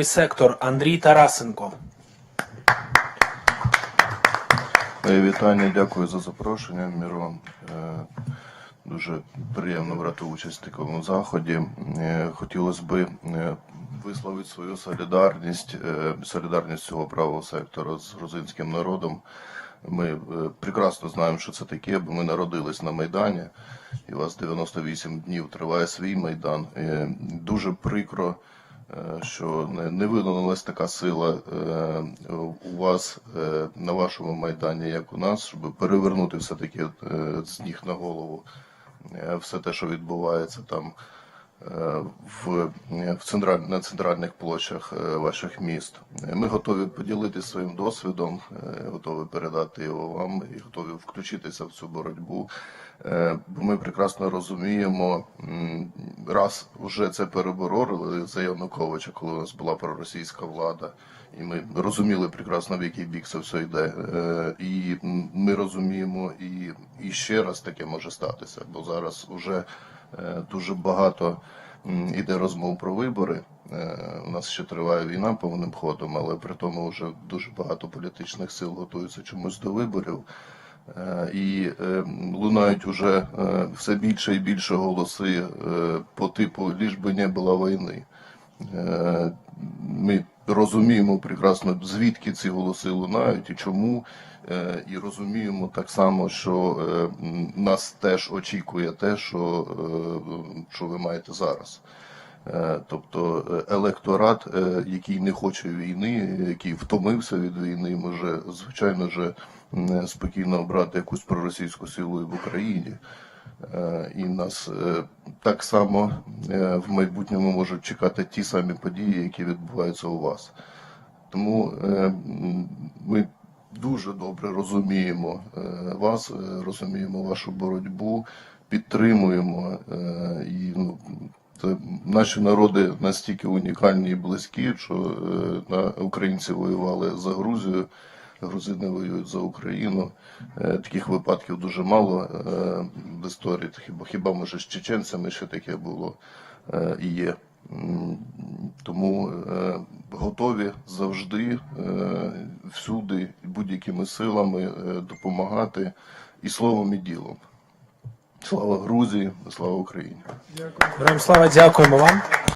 Сектор Андрій Тарасенко. Вітання, дякую за запрошення, Мірон. Е, Дуже приємно брати участь в такому заході. Е, Хотілося б е, висловити свою солідарність, солідарність цього правого сектора з грузинським народом. Ми прекрасно знаємо, що це таке, бо ми народились на Майдані, і у вас 98 днів триває свій Майдан. Дуже прикро, що не, видалилась така сила е, у вас е, на вашому майдані, як у нас, щоб перевернути все-таки е, з ніг на голову е, все те, що відбувається там е, в, в централь, на центральних площах е, ваших міст. Е, Ми готові поділитися своїм досвідом, е, готові передати його вам і готові включитися в цю боротьбу. Е, Бо ми прекрасно розуміємо, раз вже це перебороли за Януковича, коли у нас була проросійська влада, і ми розуміли прекрасно, в який бік це все йде. Е, І ми розуміємо, і, і ще раз таке може статися, бо зараз вже е, дуже багато іде розмов про вибори. Е, У нас ще триває війна повним ходом, але при тому вже дуже багато політичних сил готуються чомусь до виборів. Е, І е, лунають уже е, все більше і більше голоси по типу ліж би не було війни. Ми розуміємо прекрасно, звідки ці голоси лунають і чому. І розуміємо так само, що нас теж очікує те, що, що ви маєте зараз. Е, Тобто е, електорат, е, який не хоче війни, який втомився від війни, може звичайно же спокійно обрати якусь проросійську силу в Україні. І нас так само в майбутньому можуть чекати ті самі події, які відбуваються у вас. Тому ми дуже добре розуміємо вас, розуміємо вашу боротьбу, підтримуємо і ну, наші народи настільки унікальні і близькі, що е, українці воювали за Грузію, грузини воюють за Україну. Е, Таких випадків дуже мало е, в історії. Хіба хіба може з чеченцями ще таке було і є. Тому готові завжди, всюди, будь-якими силами допомагати і словом, і ділом. Слава Грузії, слава Україні! Героям слава, дякуємо вам.